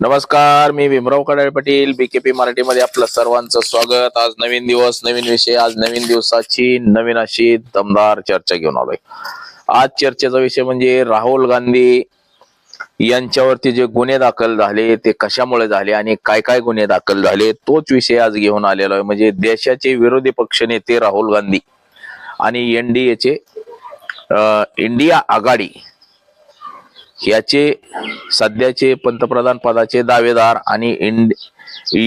नमस्कार मी भीमराव कडाळे पाटील बीकेपी मराठीमध्ये आपलं सर्वांचं स्वागत. आज नवीन दिवस नवीन विषय आज नवीन दिवसाची नवीन अशी दमदार चर्चा घेऊन आलोय. आज चर्चेचा विषय म्हणजे राहुल गांधी यांच्यावरती जे गुन्हे दाखल झाले ते कशामुळे झाले आणि काय काय गुन्हे दाखल झाले तोच विषय आज घेऊन आलेलो आहे. म्हणजे देशाचे विरोधी पक्ष नेते राहुल गांधी आणि एनडीएचे इंडिया आघाडी याचे सध्याचे पंतप्रधान पदाचे दावेदार आणि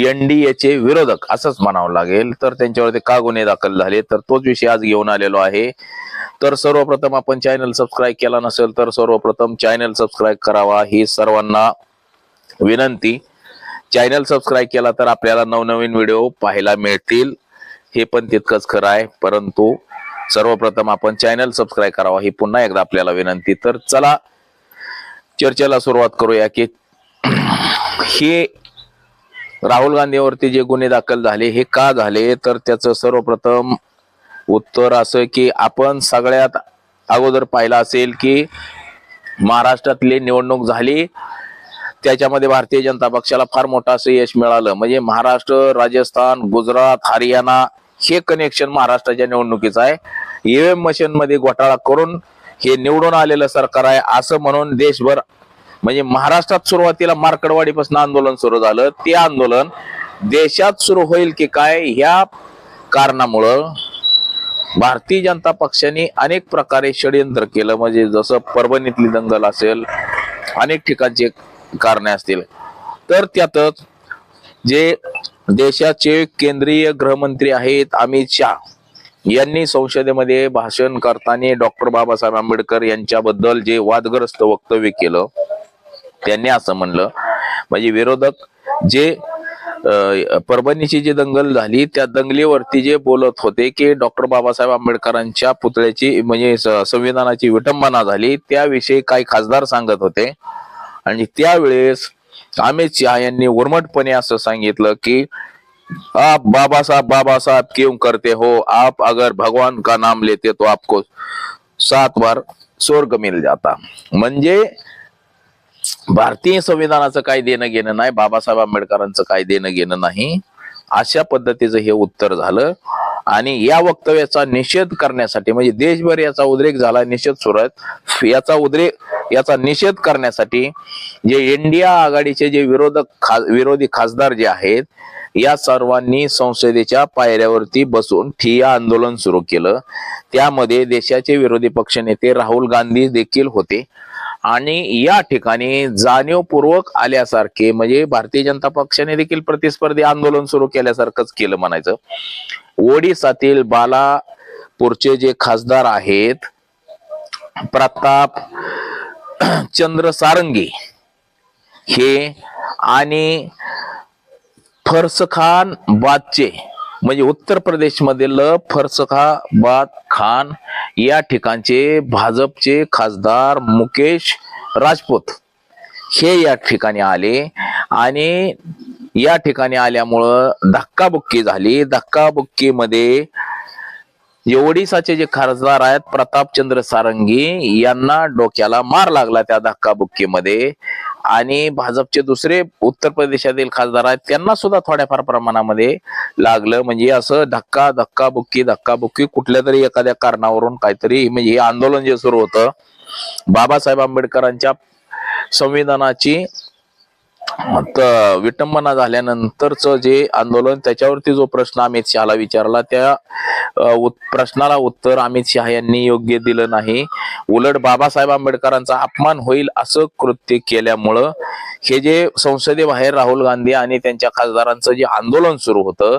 एनडीएचे विरोधक असंच म्हणावं लागेल. तर त्यांच्यावरती का गुन्हे दाखल झाले? तर तोच विषय आज घेऊन आलेलो आहे. तर सर्वप्रथम आपण चॅनल सबस्क्राईब केला नसेल तर सर्वप्रथम चॅनल सबस्क्राईब करावा. ही सर्वांना विनंती. चॅनल सबस्क्राईब केला तर आपल्याला नवनवीन व्हिडिओ पाहायला मिळतील. हे पण तितकंच खरं आहे. परंतु सर्वप्रथम आपण चॅनल सबस्क्राईब करावा ही पुन्हा एकदा आपल्याला विनंती. तर चला चर्चेला सुरुवात करूया की हे राहुल गांधीवरती जे गुन्हे दाखल झाले हे का झाले? तर त्याचं सर्वप्रथम उत्तर असं की आपण सगळ्यात अगोदर पाहिलं असेल की महाराष्ट्रातली निवडणूक झाली त्याच्यामध्ये भारतीय जनता पक्षाला फार मोठं असं यश मिळालं. म्हणजे महाराष्ट्र राजस्थान गुजरात हरियाणा हे कनेक्शन महाराष्ट्राच्या निवडणुकीचं आहे. ईव्हीएम मशीन मध्ये घोटाळा करून हे निवडून आलेलं सरकार आहे असं म्हणून देशभर म्हणजे महाराष्ट्रात सुरुवातीला मार्कडवाडीपासून आंदोलन सुरू झालं. ते आंदोलन देशात सुरू होईल की काय ह्या कारणामुळं भारतीय जनता पक्षाने अनेक प्रकारे षडयंत्र केलं. म्हणजे जसं परभणीतली दंगल असेल अनेक ठिकाणचे कारणे असतील. तर त्यातच जे देशाचे केंद्रीय गृहमंत्री आहेत अमित शाह यांनी संसदेमध्ये भाषण करताना डॉक्टर बाबासाहेब आंबेडकर यांच्याबद्दल जे वादग्रस्त वक्तव्य केलं त्यांनी असं म्हणलं. म्हणजे विरोधक जे परभणीची जी दंगल झाली त्या दंगलीवरती जे बोलत होते की डॉक्टर बाबासाहेब आंबेडकरांच्या पुतळ्याची म्हणजे संविधानाची विटंबना झाली त्याविषयी काही खासदार सांगत होते. आणि त्यावेळेस अमित शहा यांनी उर्मटपणे असं सांगितलं की आप बाबा साहब बाबा साहब क्यों करते हो? आप अगर भगवान का नाम लेते तो आपको सात बार स्वर्ग मिल जाता। म्हणजे भारतीय संविधानाचं काय देणं घेणं नाही बाबासाहेब आंबेडकरांचं काय देणं घेणं नाही. अशा पद्धतीचं हे उत्तर झालं. आणि या वक्तव्याचा निषेध करण्यासाठी म्हणजे देशभर याचा उद्रेक झाला निषेध सुरू आहे याचा उद्रेक याचा निषेध करण्यासाठी जे इंडिया आघाडीचे जे विरोधक खा विरोधी खासदार जे आहेत या सर्वांनी संसदेच्या पायऱ्यावरती बसून ठिया आंदोलन सुरू केलं. त्यामध्ये देशाचे विरोधी पक्षनेते राहुल गांधी देखील होते. आणि या ठिकाणी जाणीवपूर्वक आल्यासारखे म्हणजे भारतीय जनता पक्षाने देखील प्रतिस्पर्धी आंदोलन सुरू केल्यासारखंच केलं म्हणायचं. ओडिसातील बालापूरचे जे खासदार आहेत प्रताप चंद्र सारंगी हे आणि फरसखान बादचे म्हणजे उत्तर प्रदेश मधील फरसखाबाद खान या ठिकाणचे भाजपचे खासदार मुकेश राजपूत हे या ठिकाणी आले. आणि या ठिकाणी आल्यामुळं धक्काबुक्की झाली. धक्काबुक्कीमध्ये जे ओडिसाचे जे खासदार आहेत प्रतापचंद्र सारंगी यांना डोक्याला मार लागला त्या धक्काबुक्कीमध्ये. आणि भाजपचे दुसरे उत्तर प्रदेशातील खासदार आहेत त्यांना सुद्धा थोड्याफार प्रमाणामध्ये लागलं. म्हणजे असं धक्का धक्काबुक्की धक्काबुक्की कुठल्या तरी एखाद्या कारणावरून काहीतरी म्हणजे हे आंदोलन जे सुरू होतं बाबासाहेब आंबेडकरांच्या संविधानाची विटंबना झाल्यानंतरच जे आंदोलन त्याच्यावरती जो प्रश्न अमित शहाला विचारला त्या उत- प्रश्नाला उत्तर अमित शहा यांनी योग्य दिलं नाही. उलट बाबासाहेब आंबेडकरांचा अपमान होईल असं कृत्य केल्यामुळं हे जे संसदेबाहेर राहुल गांधी आणि त्यांच्या खासदारांचं जे आंदोलन सुरू होतं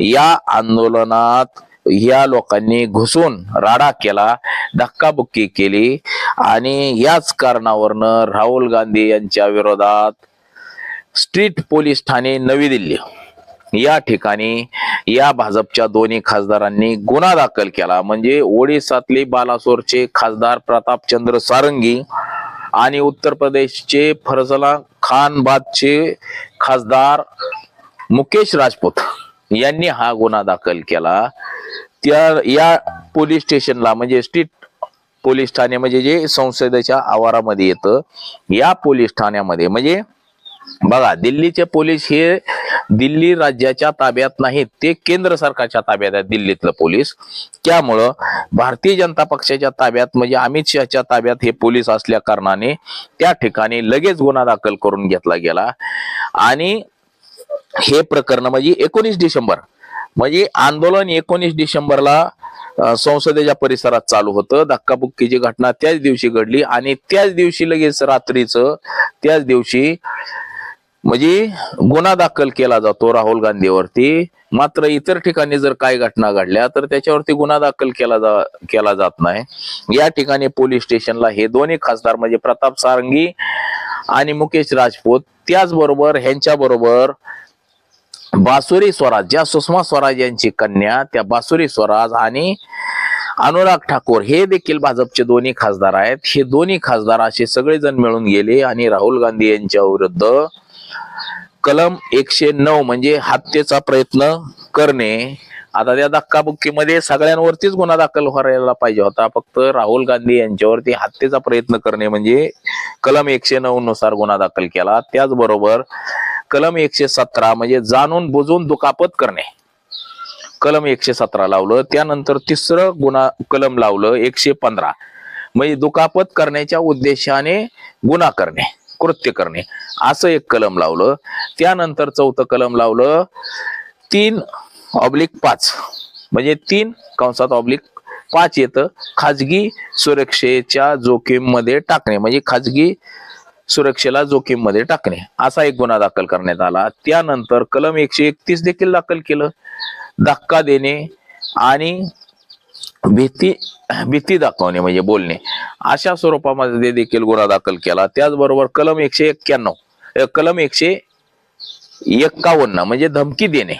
या आंदोलनात या लोकांनी घुसून राडा केला धक्काबुक्की केली आणि याच कारणावरनं राहुल गांधी यांच्या विरोधात स्ट्रीट पोलीस ठाणे नवी दिल्ली. या ठिकाणी या भाजपच्या दोन्ही खासदारांनी गुन्हा दाखल केला. म्हणजे ओडिसातले बालासोरचे खासदार प्रतापचंद्र सारंगी आणि उत्तर प्रदेशचे फरजला खानबादचे खासदार मुकेश राजपूत यांनी हा गुन्हा दाखल केला. त्या या पोलीस स्टेशनला म्हणजे स्ट्रीट पोलीस ठाणे म्हणजे जे संसदेच्या आवारामध्ये येतं या पोलीस ठाण्यामध्ये म्हणजे बघा दिल्लीचे पोलीस हे दिल्ली राज्याच्या ताब्यात नाहीत. ते केंद्र सरकारच्या ताब्यात आहेत दिल्लीतलं पोलीस. त्यामुळं भारतीय जनता पक्षाच्या ताब्यात म्हणजे अमित शहाच्या ताब्यात हे पोलीस असल्या कारणाने त्या ठिकाणी लगेच गुन्हा दाखल करून घेतला गेला. आणि हे प्रकरण म्हणजे एकोणीस डिसेंबर म्हणजे आंदोलन एकोणीस डिसेंबरला संसदेच्या परिसरात चालू होतं. धक्काबुक्कीची घटना त्याच दिवशी घडली आणि त्याच दिवशी लगेच रात्रीचं त्याच दिवशी म्हणजे गुन्हा दाखल केला जातो राहुल गांधीवरती. मात्र इतर ठिकाणी जर काही घटना घडल्या तर त्याच्यावरती गुन्हा दाखल केला जा केला जात नाही. या ठिकाणी पोलीस स्टेशनला हे दोन्ही खासदार म्हणजे प्रताप सारंगी आणि मुकेश राजपूत त्याचबरोबर ह्यांच्या बरोबर बासुरी स्वराज ज्या सुषमा स्वराज यांची कन्या त्या बासुरी स्वराज आणि अनुराग ठाकूर हे देखील भाजपचे दोन्ही खासदार आहेत. हे दोन्ही खासदार असे सगळेजण मिळून गेले आणि राहुल गांधी यांच्या विरुद्ध कलम एकशे नऊ म्हणजे हत्येचा प्रयत्न करणे. आता त्या धक्काबुक्कीमध्ये सगळ्यांवरतीच गुन्हा दाखल व्हायला पाहिजे होता. फक्त राहुल गांधी यांच्यावरती हत्येचा प्रयत्न करणे म्हणजे कलम एकशे नऊ नुसार गुन्हा दाखल केला. त्याचबरोबर कलम एकशे सतरा म्हणजे जाणून बुजून दुखापत करणे. कलम एकशे सतरा लावलं त्यानंतर तिसरं गुन्हा कलम लावलं एकशे पंधरा. म्हणजे दुखापत करण्याच्या उद्देशाने गुन्हा करणे. कृत्य करणे. असं एक कलम लावलं. त्यानंतर चौथं कलम लावलं. तीन ऑब्लिक पाच. म्हणजे तीन कंसात ऑब्लिक पाच येतं. खाजगी सुरक्षेच्या जोखीममध्ये टाकणे. म्हणजे खाजगी सुरक्षेला जोखीममध्ये टाकणे. असा एक गुन्हा दाखल करण्यात आला. त्यानंतर कलम एकशे एकतीस देखील दाखल केलं. धक्का देणे आणि भीती भीती दाखवणे म्हणजे बोलणे. अशा स्वरूपामध्ये देखील गुन्हा दाखल केला त्याचबरोबर कलम एकशे एक्क्याण्णव कलम एकशे एक्कावन्न म्हणजे धमकी देणे.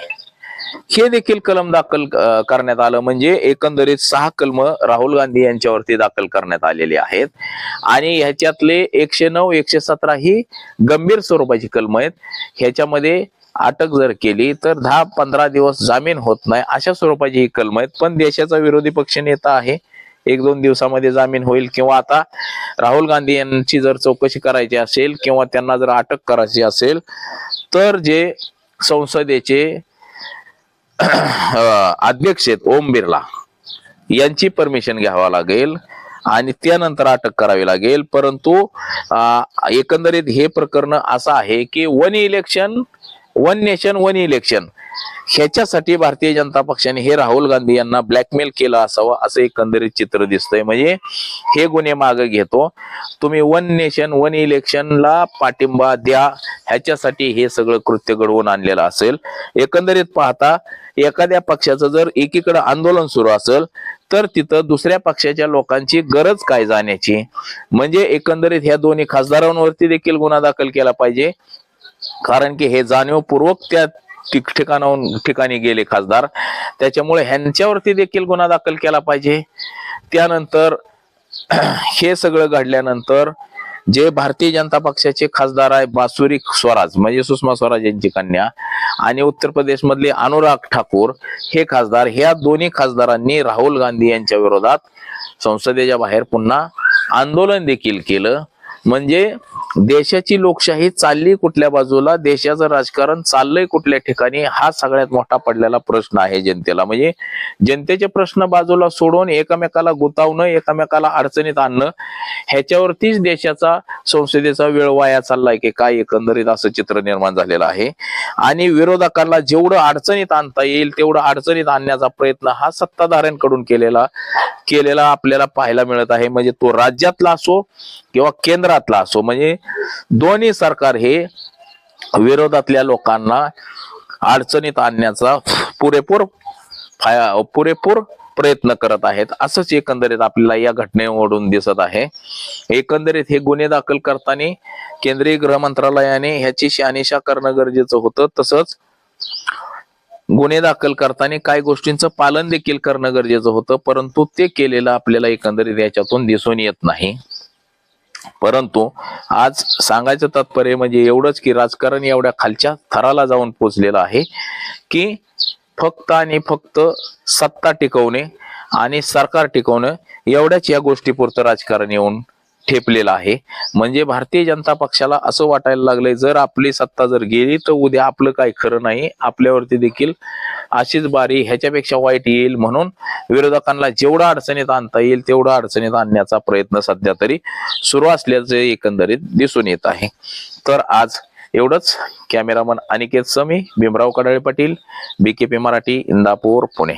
हे देखील कलम दाखल करण्यात आलं म्हणजे एकंदरीत सहा कलम राहुल गांधी यांच्यावरती दाखल करण्यात आलेले आहेत. आणि ह्याच्यातले एकशे नऊ एकशे सतरा ही गंभीर स्वरूपाची कलम आहेत. ह्याच्यामध्ये अटक जर केली तर दहा पंधरा दिवस जामीन होत नाही अशा स्वरूपाची ही कलम आहेत. पण देशाचा विरोधी पक्ष नेता आहे. एक दोन दिवसामध्ये जामीन होईल किंवा आता राहुल गांधी यांची जर चौकशी करायची असेल किंवा त्यांना जर अटक करायची असेल तर जे संसदेचे अध्यक्ष आहेत ओम बिर्ला यांची परमिशन घ्यावा लागेल आणि त्यानंतर अटक करावी लागेल. परंतु एकंदरीत हे प्रकरण असं आहे की one election one nation one election. ह्याच्यासाठी भारतीय जनता पक्षाने हे राहुल गांधी यांना ब्लॅकमेल केलं असावं असं एकंदरीत चित्र दिसतंय. म्हणजे हे गुन्हे मागे घेतो. तुम्ही वन नेशन वन इलेक्शनला पाठिंबा द्या. ह्याच्यासाठी हे सगळं कृत्य घडवून आणलेलं असेल. एकंदरीत पाहता एखाद्या पक्षाचं जर एकीकडे आंदोलन सुरू असेल तर तिथं दुसऱ्या पक्षाच्या लोकांची गरज काय जाण्याची? म्हणजे एकंदरीत ह्या दोन्ही खासदारांवरती देखील गुन्हा दाखल केला पाहिजे. कारण की हे जाणीवपूर्वक त्या ठिक- ठिकाणाहून ठिकाणी गेले खासदार. त्याच्यामुळे ह्यांच्यावरती देखील गुन्हा दाखल केला पाहिजे. त्यानंतर हे सगळं घडल्यानंतर जे भारतीय जनता पक्षाचे खासदार आहे बासुरी स्वराज म्हणजे सुषमा स्वराज यांची कन्या आणि उत्तर प्रदेश मधले अनुराग ठाकूर हे खासदार ह्या दोन्ही खासदारांनी राहुल गांधी यांच्या विरोधात संसदेच्या बाहेर पुन्हा आंदोलन देखील केलं. म्हणजे देशाची लोकशाही चालली कुठल्या बाजूला देशाचं राजकारण चाललंय कुठल्या ठिकाणी हा सगळ्यात मोठा पडलेला प्रश्न आहे जनतेला. म्हणजे जनतेचे प्रश्न बाजूला सोडून एकमेकाला गुतावणं एकमेकाला अडचणीत आणणं ह्याच्यावरतीच देशाचा संसदेचा वेळ वाया चाललाय की काय एकंदरीत असं चित्र निर्माण झालेलं आहे. आणि विरोधकांना जेवढं अडचणीत आणता येईल तेवढं अडचणीत आणण्याचा प्रयत्न हा सत्ताधाऱ्यांकडून केलेला केलेला आपल्याला पाहायला मिळत आहे. म्हणजे तो राज्यातला असो किंवा केंद्रातला असो म्हणजे दोन्ही सरकार हे विरोधातल्या लोकांना अडचणीत आणण्याचा पुरेपूर पुरेपूर प्रयत्न करत आहेत. असंच एकंदरीत आपल्याला या घटनेवरून दिसत आहे. एकंदरीत हे गुन्हे दाखल करताना केंद्रीय गृह मंत्रालयाने ह्याची शहानिशा करणं गरजेचं होतं तसंच गुन्हे दाखल करताना काही गोष्टींचं पालन देखील करणं गरजेचं होतं परंतु ते केलेलं आपल्याला एकंदरीत याच्यातून दिसून येत नाही. परंतु आज सांगायचं तात्पर्य म्हणजे एवढंच की राजकारण एवढ्या खालच्या थराला जाऊन पोचलेलं आहे की फक्त आणि फक्त सत्ता टिकवणे आणि सरकार टिकवणं एवढ्याच या गोष्टीपुरतं राजकारण येऊन ठेपलेलं आहे. म्हणजे भारतीय जनता पक्षाला असं वाटायला लागलंय जर आपली सत्ता जर गेली तर उद्या आपलं काय खरं नाही आपल्यावरती देखील अशीच बारी ह्याच्यापेक्षा वाईट येईल म्हणून विरोधकांना जेवढा अडचणीत आणता येईल तेवढं अडचणीत आणण्याचा प्रयत्न सध्या तरी सुरू असल्याचे एकंदरीत दिसून येत आहे. तर आज एवढंच. Cameraman Aniket Sami Bhimrao Kadale Patil BKP Marathi Indapur Pune.